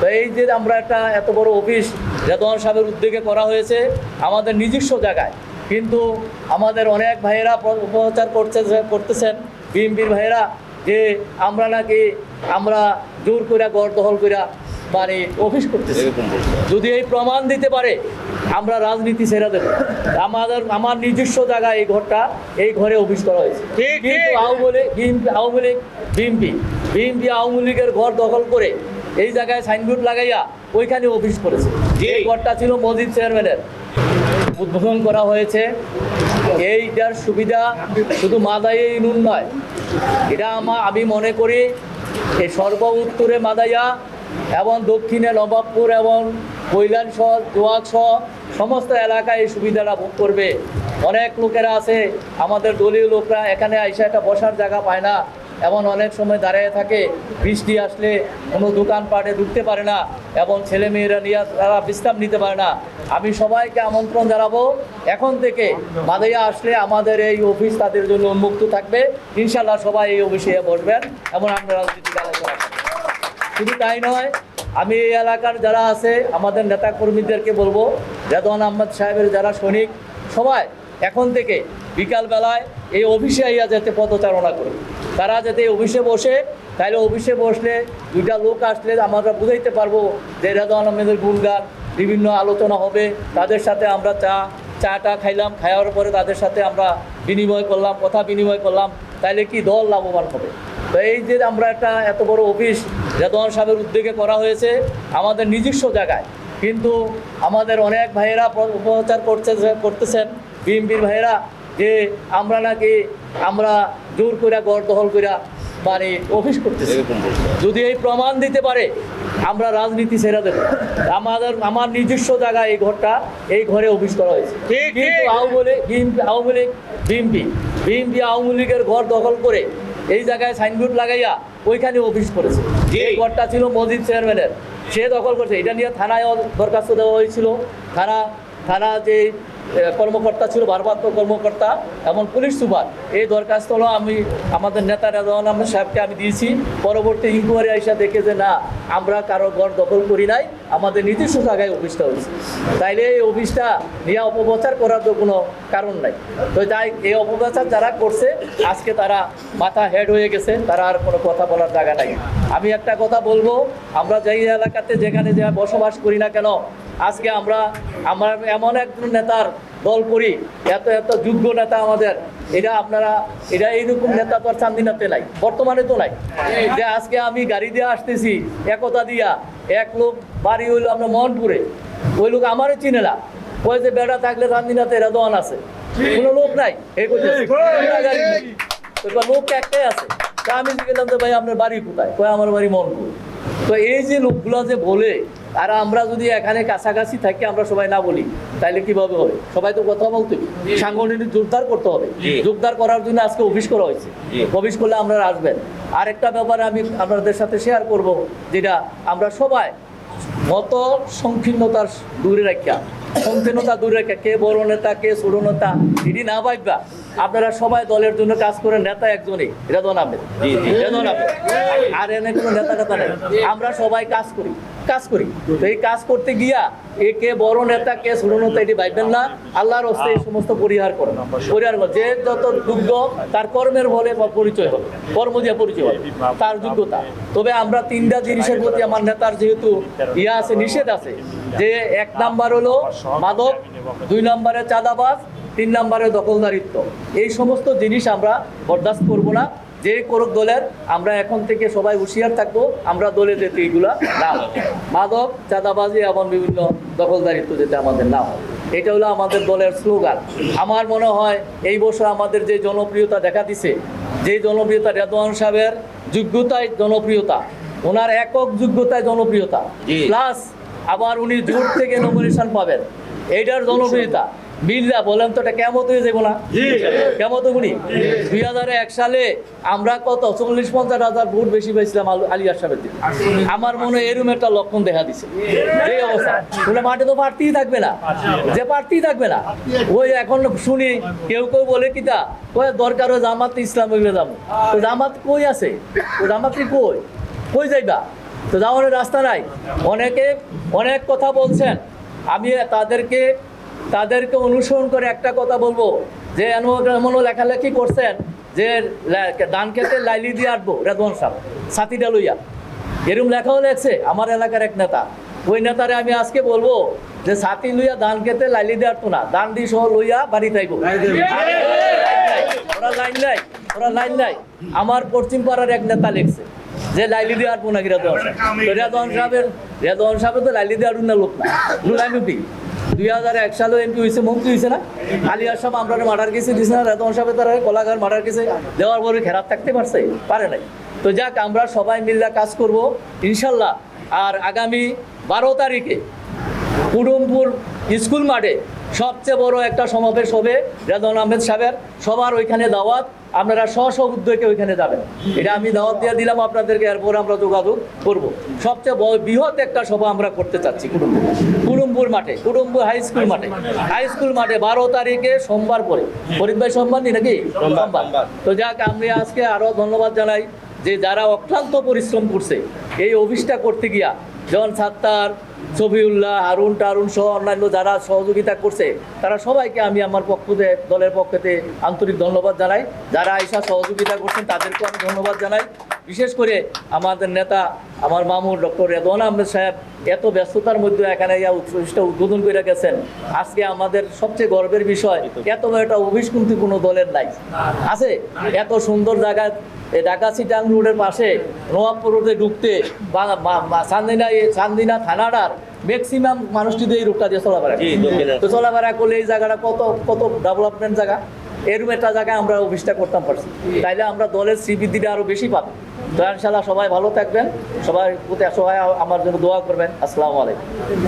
তো এই যে আমরা একটা এত বড় অফিস রেদওয়ান সাহেবের উদ্যোগে করা হয়েছে আমাদের নিজস্ব জায়গায়। কিন্তু আমাদের অনেক ভাইয়েরা উপচার করছে করতেছেন। বিএমপির ভাইয়েরা যে আমরা নাকি আমরা জোর করে গড় দখল করে মানে অফিস করতেছি। যদি এই প্রমাণ দিতে পারে আমরা রাজনীতি ছেড়ে দেবো। আমাদের আমার নিজস্ব জায়গায় এই ঘরটা এই ঘরে অফিস করা হয়েছে। কিন্তু। Awami League BNP Awami League BNP BNP Awami লীগের ঘর দখল করে এই জায়গায় সাইনবোর্ড লাগাইয়া ওইখানে অফিস করেছে। এই ঘরটা ছিল মসজিদ চেয়ারম্যানের। উদ্বোধন করা হয়েছে। এইটার সুবিধা শুধু মাদাই নুন নয়। এটা আমা আমি মনে করি এই সর্ব উত্তরে মাদাইয়া এবং দক্ষিণে নবাবপুর এবং কৈলান সহ দোয়াক সহ সমস্ত এলাকায় এই সুবিধাটা ভোগ করবে। অনেক লোকেরা আছে। আমাদের দলীয় লোকরা এখানে আইসা একটা বসার জায়গা পায় না। এমন অনেক সময় দাঁড়িয়ে থাকে, বৃষ্টি আসলে কোনো দোকানপাটে ঢুকতে পারে না এবং ছেলে মেয়েরা নিয়ে তারা বিশ্রাম নিতে পারে না। আমি সবাইকে আমন্ত্রণ জানাব, এখন থেকে মাদাইয়া আসলে আমাদের এই অফিস তাদের জন্য উন্মুক্ত থাকবে। ইনশাল্লাহ সবাই এই অফিসে বসবেন এবং আমরা রাজনীতিক আলোচনা শুধু তাই নয়, আমি এই এলাকার যারা আছে, আমাদের নেতা কর্মীদেরকে বলব, রেদওয়ান আহমদ সাহেবের যারা সৈনিক, সবাই এখন থেকে বিকালবেলায় এই অফিসে আইয়া যেতে পদচারণা করে তারা যাতে অফিসে বসে, তাহলে অফিসে বসলে দুইটা লোক আসলে আমরা বুঝাইতে পারব যে রেদওয়ান আহমেদের গুণগান, বিভিন্ন আলোচনা হবে, তাদের সাথে আমরা চা, চাটা খাইলাম, খাওয়ার পরে তাদের সাথে আমরা বিনিময় করলাম, কথা বিনিময় করলাম, তাহলে কি দল লাভবান হবে? তো এই যে আমরা একটা এত বড় অফিস রেদওয়ান সাহেবের উদ্যোগে করা হয়েছে, আমাদের নিজস্ব জায়গায়। কিন্তু আমাদের অনেক ভাইয়েরা উপচার করছে করতেছেন। বিএমপির ভাইয়েরা যে আমরা নাকি, আমরা জোর করে গড় দখল করে মানে অফিস করতেছে। যদি এই প্রমাণ দিতে পারে আমরা রাজনীতি ছেড়ে দেবো। আমাদের আমার নিজস্ব জায়গায় এই ঘরটা এই ঘরে অফিস করা হয়েছে। ঠিক, কিন্তু। Awami League BNP Awami League BNP BNP Awami লীগের ঘর দখল করে এই জায়গায় সাইনবোর্ড লাগাইয়া ওইখানে অফিস করেছে। এই ঘরটা ছিল মসজিদ চেয়ারম্যানের। সে দখল করছে। এটা নিয়ে থানায় দরখাস্ত দেওয়া হয়েছিল। থানা থানা যে কর্মকর্তা ছিল, ভারপ্রাপ্ত কর্মকর্তা এবং পুলিশ সুপার। এই দরখাস্ত হলো আমি, আমাদের নেতা রেজাউল আহমেদ সাহেবকে আমি দিয়েছি। পরবর্তী ইনকোয়ারি আইসা দেখে যে, না, আমরা কারও ঘর দখল করি নাই, আমাদের নিজস্ব জায়গায় অফিসটা হয়েছে। তাইলে এই অফিসটা নিয়ে অপপ্রচার করার তো কোনো কারণ নাই। তো যাই এই অপপ্রচার যারা করছে, আজকে তারা মাথা হেড হয়ে গেছে, তারা আর কোনো কথা বলার জায়গা নাই। আমি একটা কথা বলব, আমরা যেই এলাকাতে যেখানে যে বসবাস করি না কেন আজকে আমরা আমার এমন একজন নেতার দল করি এত এত যোগ্য নেতা আমাদের। এটা আপনারা এটা এইরকম নেতা তো আর চান্দিনাতে নাই বর্তমানে তো নাই। যে আজকে আমি গাড়ি দিয়ে আসতেছি একতা দিয়া এক লোক বাড়ি হইল আমরা মোহনপুরে ওই লোক আমারও চিনে না। ওই যে বেড়া থাকলে চান্দিনাতে রেদওয়ান আছে। কোনো লোক নাই এই লোক একটাই আছে। তা আমি গেলাম যে ভাই আপনার বাড়ি কোথায়? কয় আমার বাড়ি মনপুর তো এই যে লোকগুলো যে বলে আর আমরা যদি এখানে কাছাকাছি থাকি আমরা সবাই না বলি তাহলে কীভাবে হবে সবাই তো কথা বলতে। সাংগঠনিক জোরদার করতে হবে। জোরদার করার জন্য আজকে অফিস করা হয়েছে। অফিস করলে আপনারা আসবেন। আর একটা ব্যাপারে আমি আপনাদের সাথে শেয়ার করব যেটা আমরা সবাই মত সংকীর্ণতার দূরে রাখিয়া সংকীর্ণতা দূরে রাখিয়া কে বড় নেতা কে ছোট নেতা এটি না ভাববা আপনারা সবাই দলের জন্য কাজ করেন নেতা একজনই। রেদন আহমেদ। রেদন আহমেদ। আর এনে কোনো নেতা নেতা নেই। আমরা সবাই কাজ করি কাজ করি। তো এই কাজ করতে গিয়া এ কে বড় নেতা কে ছোট নেতা এটি ভাববেন না। আল্লাহর হস্তে এই সমস্ত পরিহার করেন পরিহার করেন যে যত যোগ্য তার কর্মের বলে পরিচয় হবে। কর্ম দিয়ে পরিচয় হবে। তার যোগ্যতা। তবে আমরা তিনটা জিনিসের প্রতি আমার নেতার যেহেতু ইয়া আছে নিষেধ আছে। যে এক নাম্বার হলো মাদক দুই নম্বরে চাঁদাবাজ তিন নম্বরে দখলদারিত্ব। এই সমস্ত জিনিস আমরা বরদাস্ত করব না। যে করুক দলের আমরা এখন থেকে সবাই হুঁশিয়ার থাকব আমরা দলে যেতে এইগুলা না মাদক চাঁদাবাজি এবং বিভিন্ন দখলদারিত্ব যেতে আমাদের না হয়। এটা হলো আমাদের দলের স্লোগান। আমার মনে হয় এই বছর আমাদের যে জনপ্রিয়তা দেখা দিছে যে জনপ্রিয়তা রেদওয়ান সাহেবের যোগ্যতায় জনপ্রিয়তা ওনার একক যোগ্যতায় জনপ্রিয়তা প্লাস আবার উনি জোর থেকে নমিনেশন পাবেন। এইটার জনপ্রিয়তা। বিল্লা বলেন তো এটা কেমন হয়ে যাব না? কেমন তো উনি দুই হাজার এক সালে আমরা কত? চল্লিশ পঞ্চাশ হাজার ভোট বেশি পেয়েছিলাম আলু- দিকে আমার মনে হয় এরকম একটা লক্ষণ দেখা দিছে। এই অবস্থা। বলে মাঠে তো প্রার্থীই থাকবে না। যে প্রার্থী থাকবে না ওই এখন শুনি কেউ কেউ বলে কি তা? কই দরকার হয় জামাত ইসলাম হইলে যাব। তো জামাত কই আছে? তো জামাত কি কই? কই যাইবা? তো যাওয়ার রাস্তা নাই। অনেকে অনেক কথা বলছেন। আমি তাদেরকে তাদেরকে অনুসরণ করে একটা কথা বলব। যে এমনও লেখালেখি করছেন যে ধান খেতে লাইলি দিয়ে আটবো রেদওয়ান সাহেব সাথীটা লইয়া। এরকম লেখাও লেখছে আমার এলাকার এক নেতা। ওই নেতারে আমি আজকে বলব যে সাথী লইয়া ধান খেতে লাইলি দিয়ে আটতো না ধান দিয়ে সহ লইয়া বাড়ি থাইব ওরা লাইন নাই ওরা লাইন নাই। আমার পশ্চিম পাড়ার এক নেতা লিখছে যে লাইলি দিয়ে আটবো নাকি রেদওয়ান সাহেব। রেদওয়ান সাহেবের রেদওয়ান তো লাইলি দিয়ে আটুন না লোক না। দুই হাজার এক সালে এমপি হয়েছে মন্ত্রী হয়েছে না? আলী আসাম আমরা মার্ডার কেসে দিয়েছে না রেদওয়ান সাহেব তারা কলাঘাট মার্ডার কেসে দেওয়ার পরে খেরাপ থাকতে পারছে? পারে নাই। তো যাক, আমরা সবাই মিল্লা কাজ করব, ইনশাল্লাহ। আর আগামী বারো তারিখে কুডুমপুর স্কুল মাঠে সবচেয়ে বড় একটা সমাবেশ হবে। রেদন আহমেদ সাহেবের। সবার ওইখানে দাওয়াত। আপনারা স্ব স্ব উদ্যোগে ওইখানে যাবেন। এটা আমি দাওয়াত দিয়ে দিলাম আপনাদেরকে এরপর আমরা যোগাযোগ করব। সবচেয়ে বৃহৎ একটা সভা আমরা করতে চাচ্ছি কুডুমপুর কুডুমপুর মাঠে কুডুমপুর হাই স্কুল মাঠে। হাই স্কুল মাঠে বারো তারিখে সোমবার পরে। ফরিদ ভাই সোমবার নি নাকি? সোমবার তো যাক আমি আজকে আরও ধন্যবাদ জানাই যে যারা অক্লান্ত পরিশ্রম করছে এই অফিসটা করতে গিয়া যেমন সাত্তার সফিউল্লাহ আরুন টারুন সহ অন্যান্য যারা সহযোগিতা করছে, তারা সবাইকে আমি আমার পক্ষ থেকে, দলের পক্ষতে আন্তরিক ধন্যবাদ জানাই। যারা আইসা সহযোগিতা করছেন, তাদেরকেও আমি ধন্যবাদ জানাই। বিশেষ করে আমাদের নেতা আমার মামুর ডক্টর রেদওয়ান আহমেদ সাহেব এত ব্যস্ততার মধ্যে এখানে ইয়া উৎসবটা উদ্বোধন করে গেছেন। আজকে আমাদের সবচেয়ে গর্বের বিষয় এত একটা অফিস কিন্তু কোনো দলের নাই। আছে? এত সুন্দর জায়গা ঢাকা সিটাং রোডের পাশে নোয়াবপুর রোডে ঢুকতে বা চান্দিনা চান্দিনা থানাটার ম্যাক্সিমাম মানুষ যদি এই রোডটা দিয়ে চলাফেরা। তো চলাফেরা করলে এই জায়গাটা কত কত ডেভেলপমেন্ট জায়গা? এরকম একটা জায়গায় আমরা অফিসটা করতাম পারছি। তাইলে আমরা দলের শ্রীবৃদ্ধিটা আরও বেশি পাবো। তো ইনশাল্লাহ সবাই ভালো থাকবেন। সবাই প্রতি সবাই আমার জন্য দোয়া করবেন। আসসালামু আলাইকুম।